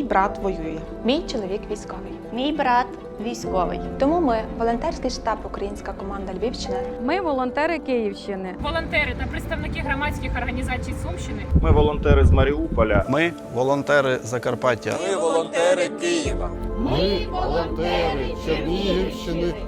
брат воює. Мій чоловік військовий. Мій брат військовий. Тому ми, волонтерський штаб Українська команда Львівщини, Ми волонтери Київщини. волонтери та представники громадських організацій Сумщини Ми волонтери з Маріуполя. Ми волонтери Закарпаття. Ми волонтери Києва. Ми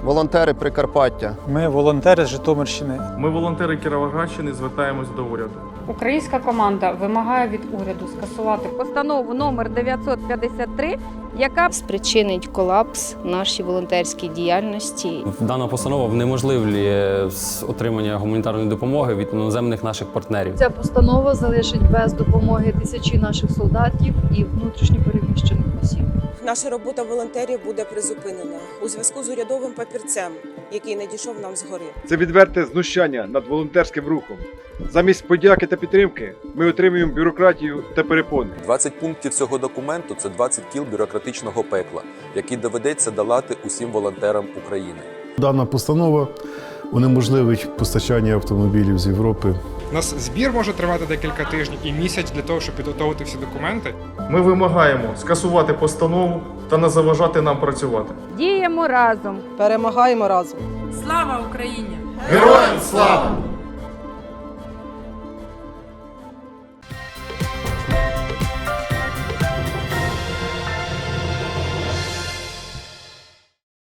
Волонтери Прикарпаття. Ми волонтери з Житомирщини. Ми волонтери Кіровоградщини звертаємось до уряду. Українська команда вимагає від уряду скасувати Постанову номер 953, яка Спричинить колапс нашій волонтерській діяльності. Дана постанова внеможливлює отримання гуманітарної допомоги від іноземних наших партнерів. Ця постанова залишить без допомоги тисячі наших солдатів і внутрішньо переміщених осіб. Наша робота волонтерів буде призупинена у зв'язку з урядовим папірцем, який надійшов нам згори. Це відверте знущання над волонтерським рухом. Замість подяки та підтримки ми отримуємо бюрократію та перепони. 20 пунктів цього документу це 20 кіл бюрократичного пекла, які доведеться долати усім волонтерам України. Дана постанова унеможливить постачання автомобілів з Європи. У нас збір може тривати декілька тижнів і місяць для того, щоб підготовити всі документи. Ми вимагаємо скасувати постанову та не заважати нам працювати. діємо разом. Перемагаємо разом. Слава Україні! Героям слава!